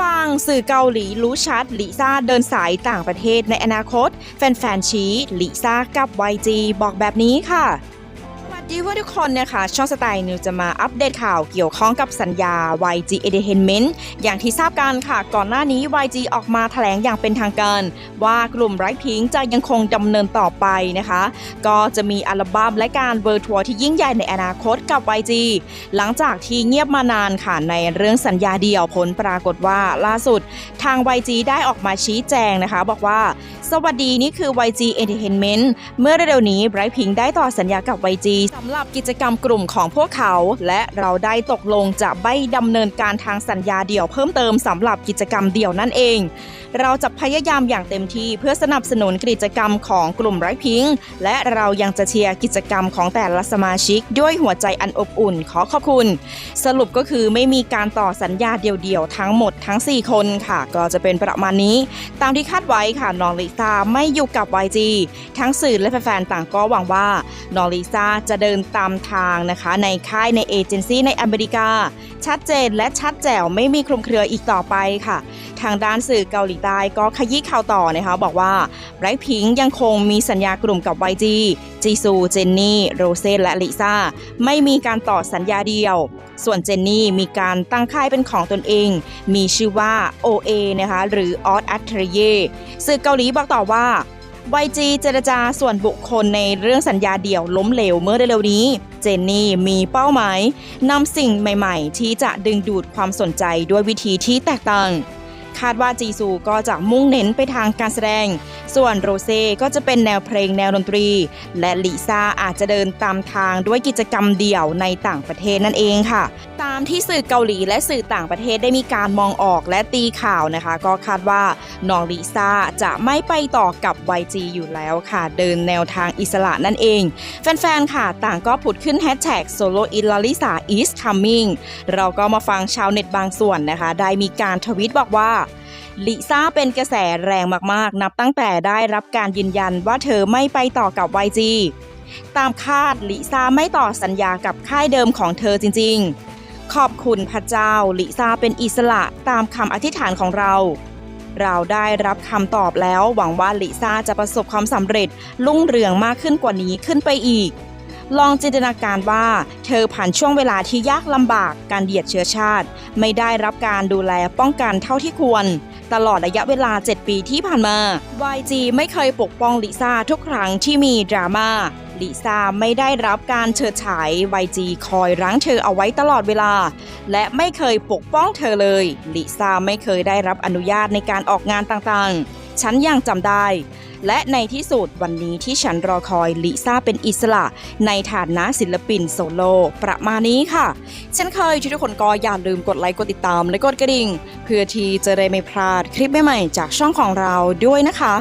ฟังสื่อเกาหลีรู้ชัดลิซ่าเดินสายต่างประเทศในอนาคต แฟนๆชี้ลิซ่ากับ YG บอกแบบนี้ค่ะ ดีเพื่อนทุกคนนะคะช่องสไตล์นิวจะมาอัปเดตข่าวเกี่ยวข้องกับสัญญา YG Entertainment อย่างที่ทราบกันค่ะ ก่อนหน้านี้ YG ออกมาแถลงอย่างเป็นทางการ ว่ากลุ่มไร้พิงจะยังคงดำเนินต่อไปนะคะ ก็จะมีอัลบั้มและการเวิร์ทัวร์ที่ยิ่งใหญ่ในอนาคตกับ YG หลังจากที่เงียบมานานค่ะในเรื่องสัญญาเดี่ยวผลปรากฏว่าล่าสุด ทาง YG ได้ออกมาชี้แจงนะคะ บอกว่าสวัสดีนี่คือ YG Entertainment เมื่อเร็วๆนี้ Bright Pink ได้ต่อสัญญากับ YG ำหรับกิจกรรมกลุ่มของพวกเขา และเราได้ตกลงจะไม่ดำเนินการทางสัญญาเดี่ยวเพิ่มเติมสำหรับกิจกรรมเดี่ยวนั่นเอง เราจะพยายามอย่างเต็มที่เพื่อสนับสนุนกิจกรรมของกลุ่ม Bright Pink และเรายังจะเชียร์กิจกรรมของแต่ละสมาชิก ด้วยหัวใจอันอบอุ่นขอขอบคุณ สรุปก็คือไม่มีการต่อสัญญาเดี่ยวๆทั้งหมดทั้ง 4 คนค่ะ ก็จะเป็นประมาณนี้ ตามที่คาดไว้ค่ะน้องลิซ่าไม่อยู่กับ YG ทั้งสื่อและแฟนๆต่างก็หวังว่าน้องลิซ่าจะเดินตามทางนะคะในค่ายในเอเจนซี่ในอเมริกา ชัดเจนและชัดแจ๋วไม่มีคลุมเครืออีกต่อไปค่ะ ทางด้านสื่อเกาหลีใต้ก็ขยี้ข่าวต่อนะคะบอกว่าไรพิงยังคงมีสัญญากลุ่มกับ YG จีซู เจนนี่ โรเซนและลิซ่า ไม่มีการต่อสัญญาเดียว ส่วนเจนนี่มีการตั้งค่ายเป็นของตนเอง มีชื่อว่า OA นะคะหรือ o d a t r i e สื่อเกาหลีบอกต่อว่า YG เจรจาส่วนบุคคลในเรื่องสัญญาเดี่ยวล้มเหลวเมื่อเร็วๆนี้ เจนนี่มีเป้าหมายนำสิ่งใหม่ๆ ที่จะดึงดูดความสนใจด้วยวิธีที่แตกต่าง คาดว่าจีซูก็จะมุ่งเน้นไปทางการแสดง ส่วนโรเซ่ก็จะเป็นแนวเพลงแนวดนตรี และลิซ่าอาจจะเดินตามทางด้วยกิจกรรมเดี่ยวในต่างประเทศนั่นเองค่ะามที่สื่อเกาหลีและสื่อต่างประเทศได้มีการมองออกและตีข่าวนะคะ ก็คาดว่าน้องลิซ่าจะไม่ไปต่อกับ YG อยู่แล้วค่ะ เดินแนวทางอิสระนั่นเอง แฟนๆ ค่ะ ต่างก็ผุดขึ้นแฮชแท็ก solo in lalisa is coming เราก็มาฟังชาวเน็ตบางส่วนนะคะ ได้มีการทวิตบอกว่าลิซ่าเป็นกระแสแรงมากๆ นับตั้งแต่ได้รับการยืนยันว่าเธอไม่ไปต่อกับ YG ตามคาดลิซ่าไม่ต่อสัญญากับค่ายเดิมของเธอจริง ๆ ขอบคุณพระเจ้าลิซ่าเป็นอิสระตามคำอธิษฐานของเรา เราได้รับคำตอบแล้ว หวังว่าลิซ่าจะประสบความสำเร็จรุ่งเรืองมากขึ้นกว่านี้ขึ้นไปอีก ลองจินตนาการว่า เธอผ่านช่วงเวลาที่ยากลำบากการเหยียดเชื้อชาติ ไม่ได้รับการดูแลป้องกันเท่าที่ควร ตลอดระยะเวลา 7 ปีที่ผ่านมา YG ไม่เคยปกป้องลิซ่าทุกครั้งที่มีดราม่า ลิซ่าไม่ได้รับการเฉิดฉาย YG คอยรั้งเธอเอาไว้ตลอดเวลา และไม่เคยปกป้องเธอเลยลิซ่าไม่เคยได้รับอนุญาตในการออกงานต่างๆ ฉันยังจำได้ และในที่สุดวันนี้ที่ฉันรอคอยลิซ่าเป็นอิสระ ในฐานะศิลปินโซโล่ประมาณนี้ค่ะ เช่นเคยทุกคนก็อย่าลืมกดไลค์กดติดตามและกดกระดิ่ง เพื่อที่จะได้ไม่พลาดคลิปใหม่ๆจากช่องของเราด้วยนะคะ